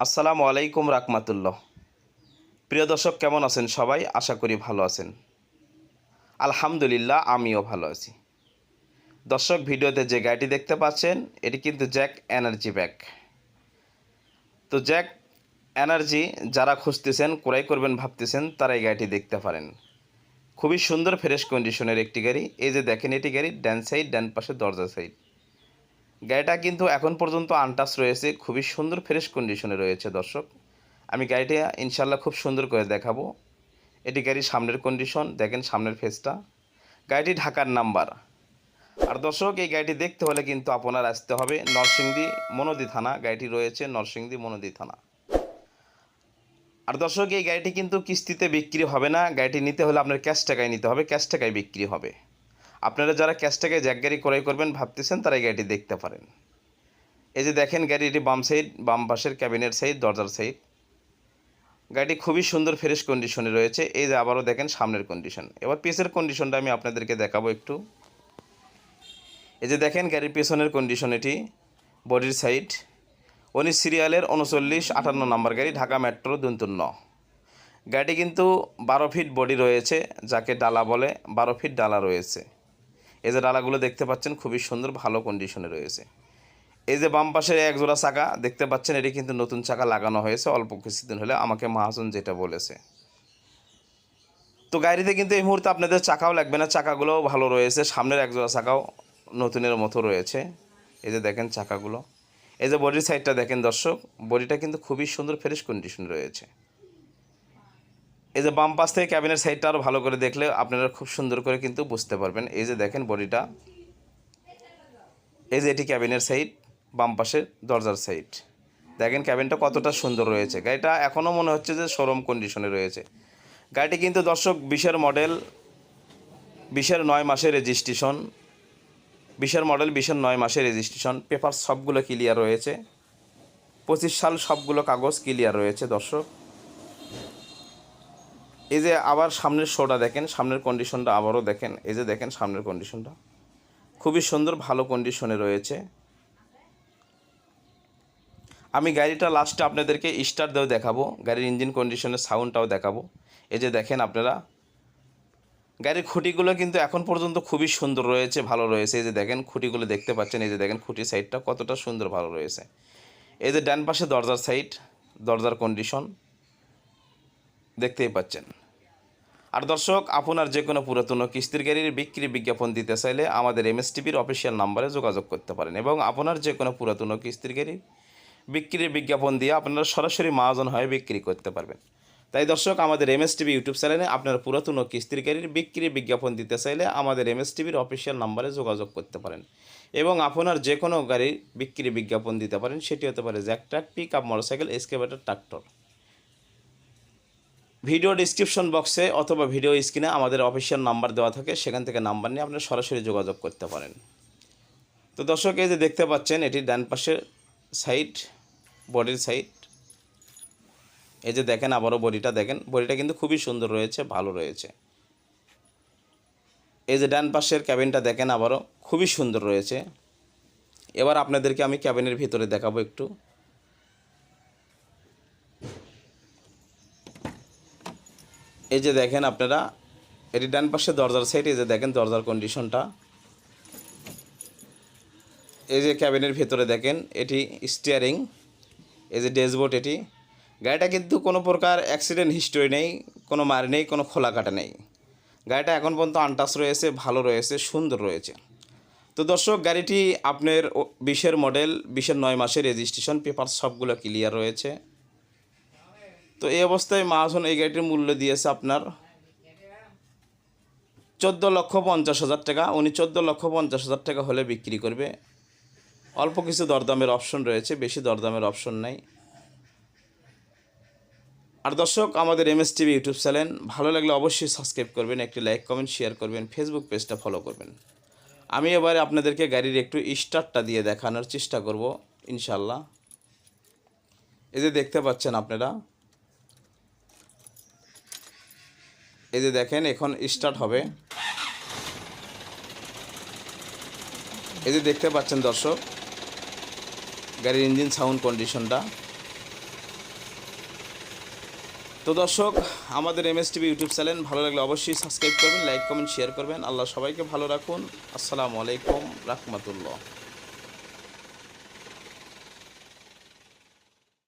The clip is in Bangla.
আসসালামু আলাইকুম রাকমাতুল্লাহ প্রিয় দর্শক, কেমন আছেন সবাই? আশা করি ভালো আছেন। আলহামদুলিল্লাহ, আমিও ভালো আছি। দর্শক, ভিডিওতে যে গাড়িটি দেখতে পাচ্ছেন, এটি কিন্তু জ্যাক এনার্জি ব্যাগ। তো জ্যাক এনার্জি যারা খুঁজতেছেন, ক্রয় করবেন ভাবতেছেন, তারা এই গাড়িটি দেখতে পারেন। খুবই সুন্দর, ফ্রেশ কন্ডিশনের একটি গাড়ি। এই যে দেখেন, এটি গাড়ি ডান সাইড, ডান পাশে দরজা সাইড। গাড়িটা কিন্তু এখন পর্যন্ত আনটাস রয়েছে, খুবই সুন্দর ফ্রেশ কন্ডিশনে রয়েছে দর্শক। আমি গাড়িটা ইনশাল্লাহ খুব সুন্দর করে দেখাবো। এটি গাড়ির সামনের কন্ডিশন দেখেন সামনের ফেসটা গাড়িটি ঢাকার নাম্বার আর দর্শক, এই গাড়িটি দেখতে হলে কিন্তু আপনার আসতে হবে নরসিংদী মনোদি থানা। গাড়িটি রয়েছে নরসিংদী মনোদি থানা। আর দর্শক, এই গাড়িটি কিন্তু কিস্তিতে বিক্রি হবে না। গাড়িটি নিতে হলে আপনার ক্যাশ টাকায় নিতে হবে ক্যাশ টাকায় বিক্রি হবে। আপনারা যারা ক্যাশ টাকায় জ্যাক গাড়ি ক্রয় করবেন ভাবতেছেন তারা এই গাড়িটি দেখতে পারেন। এই যে দেখেন গাড়িটি বাম সাইড, বাম পাশের ক্যাবিনের সাইড, দরজার সাইড। গাড়িটি খুবই সুন্দর, ফ্রেশ কন্ডিশনে রয়েছে। এই যে আবারও দেখেন সামনের কন্ডিশন এবার পিসের কন্ডিশনটা আমি আপনাদেরকে দেখাবো একটু। এই যে দেখেন গাড়ির পেছনের কন্ডিশন এটি, বডির সাইড। উনিশ সিরিয়ালের উনচল্লিশ, আটান্ন নম্বর গাড়ি, ঢাকা মেট্রো দুন্তন্ন গাড়িটি কিন্তু বারো ফিট বডি রয়েছে, যাকে ডালা বলে, বারো ফিট ডালা রয়েছে। এই যে ডালাগুলো দেখতে পাচ্ছেন, খুবই সুন্দর, ভালো কন্ডিশনে রয়েছে। এই যে বাম পাশে এক জোড়া চাকা, দেখতে পাচ্ছেন, এটি কিন্তু নতুন চাকা লাগানো হয়েছে, অল্প কিছুদিন হলে, আমাকে মাহাজন যেটা বলেছে। তো গাড়িতে কিন্তু এই মুহূর্তে আপনাদের চাকাও লাগবে না, চাকাগুলোও ভালো রয়েছে, সামনের এক জোড়া চাকাও নতুনের মতো রয়েছে। এই যে দেখেন চাকাগুলো। এই যে বডির সাইডটা দেখেন দর্শক, বডিটা কিন্তু খুবই সুন্দর ফ্রেশ কন্ডিশন রয়েছে। এই যে বাম পাশ থেকে ক্যাবিনের সাইডটা আরও ভালো করে দেখলে আপনারা খুব সুন্দর করে কিন্তু বুঝতে পারবেন। এই যে দেখেন বডিটা। এই যে এটি ক্যাবিনের সাইড, বাম পাশের দরজার সাইড। দেখেন ক্যাবিনটা কতটা সুন্দর রয়েছে। গাড়িটা এখনও মনে হচ্ছে যে শোরুম কন্ডিশনে রয়েছে। গাড়িটি কিন্তু দর্শক বিশের মডেল বিশের নয় মাসের রেজিস্ট্রেশন বিশের মডেল বিশের নয় মাসের রেজিস্ট্রেশন পেপার সবগুলো ক্লিয়ার রয়েছে। পঁচিশ সাল সবগুলো কাগজ ক্লিয়ার রয়েছে দর্শক। এই যে আবার সামনের শোটা দেখেন, সামনের কন্ডিশনটা আবারও দেখেন, এই যে দেখেন সামনের কন্ডিশনটা খুবই সুন্দর, ভালো কন্ডিশনে রয়েছে। আমি গাড়িটা লাস্টে আপনাদেরকে স্টার দিয়েও দেখাবো, গাড়ির ইঞ্জিন কন্ডিশনের সাউন্ডটাও দেখাবো। এই যে দেখেন আপনারা, গাড়ির খুঁটিগুলো কিন্তু এখন পর্যন্ত খুবই সুন্দর রয়েছে, ভালো রয়েছে। এই যে দেখেন, খুঁটিগুলো দেখতে পাচ্ছেন, এই যে দেখেন খুঁটি সাইডটা কতটা সুন্দর ভালো রয়েছে। এই যে ডান পাশে দরজার সাইড দরজার কন্ডিশন দেখতেই পাচ্ছেন। আর দর্শক, আপনার যে কোনো পুরাতন কিস্তির গাড়ির বিক্রি বিজ্ঞাপন দিতে চাইলে আমাদের এমএসটিভির অফিসিয়াল নাম্বারে যোগাযোগ করতে পারেন এবং আপনার যে কোনো পুরাতন কিস্তির গাড়ির বিক্রির বিজ্ঞাপন দিয়ে আপনারা সরাসরি মহাজন হয়ে বিক্রি করতে পারবেন। তাই দর্শক, আমাদের এমএসটিভি ইউটিউব চ্যানেলে আপনার পুরাতন কিস্তির গাড়ির বিক্রি বিজ্ঞাপন দিতে চাইলে আমাদের এমএসটিভির অফিসিয়াল নাম্বারে যোগাযোগ করতে পারেন এবং আপনার যে কোনো গাড়ির বিক্রি বিজ্ঞাপন দিতে পারেন, সেটি হতে পারে jack truck pick up motorcycle excavator tractor. Video description বক্সে অথবা ভিডিও স্ক্রিনে আমাদের অফিসিয়াল নাম্বার দেওয়া থাকে, সেখান থেকে নাম্বার নিয়ে আপনারা সরাসরি যোগাযোগ করতে পারেন। তো দর্শক, এই যে দেখতে পাচ্ছেন, এটি ডান পাশের সাইড বডির সাইড এই যে দেখেন, আবারও বডিটা দেখেন। বডিটা কিন্তু খুবই সুন্দর রয়েছে, ভালো রয়েছে। এই যে ডান পাশের ক্যাবিনটা দেখেন, আবারও খুবই সুন্দর রয়েছে। এবার আপনাদেরকে আমি ক্যাবিনের ভিতরে দেখাবো একটু। এই যে দেখেন আপনারা, এটি ডান পাশে দরজার সাইড এই যে দেখেন দরজার কন্ডিশনটা এই যে ক্যাবিনের ভেতরে দেখেন, এটি স্টিয়ারিং এই যে ড্যাশবোর্ড এটি। গাড়িটা কিন্তু কোনো প্রকার অ্যাক্সিডেন্ট হিস্টোরি নেই, কোনো মার নেই, কোনো খোলা কাটা নেই। গাড়িটা এখন পর্যন্ত আনটাস রয়েছে, ভালো রয়েছে, সুন্দর রয়েছে। তো দর্শক, গাড়িটি আপনার বিশের মডেল বিশের নয় মাসের রেজিস্ট্রেশন পেপার সবগুলো ক্লিয়ার রয়েছে। তো এই অবস্থায় মাহাজন এই গাড়িটির মূল্য দিয়েছে আপনার চোদ্দ লক্ষ পঞ্চাশ হাজার টাকা। উনি চোদ্দ লক্ষ পঞ্চাশ হাজার টাকা হলে বিক্রি করবে। অল্প কিছু দরদামের অপশন রয়েছে, বেশি দরদামের অপশন নাই। আর দর্শক, আমাদের M S TV YouTube channel, ভালো লাগলে অবশ্যই সাবস্ক্রাইব করবেন, একটি লাইক কমেন্ট শেয়ার করবেন ফেসবুক পেজটা ফলো করবেন। আমি এবারে আপনাদেরকে গাড়ির একটু স্টার্টটা দিয়ে দেখানোর চেষ্টা করব ইনশাল্লাহ এই যে দেখতে পাচ্ছেন আপনারা এই যে দেখেন, এখন স্টার্ট হবে। এই যে দেখতে পাচ্ছেন দর্শক, গাড়ির ইঞ্জিন সাউন্ড কন্ডিশনটা তো দর্শক, আমাদের M S TV YouTube channel ভালো লাগলে অবশ্যই সাবস্ক্রাইব করবেন লাইক কমেন্ট শেয়ার করবেন। আল্লাহ সবাইকে ভালো রাখুন। আসসালামু আলাইকুম, রাহমাতুল্লাহ।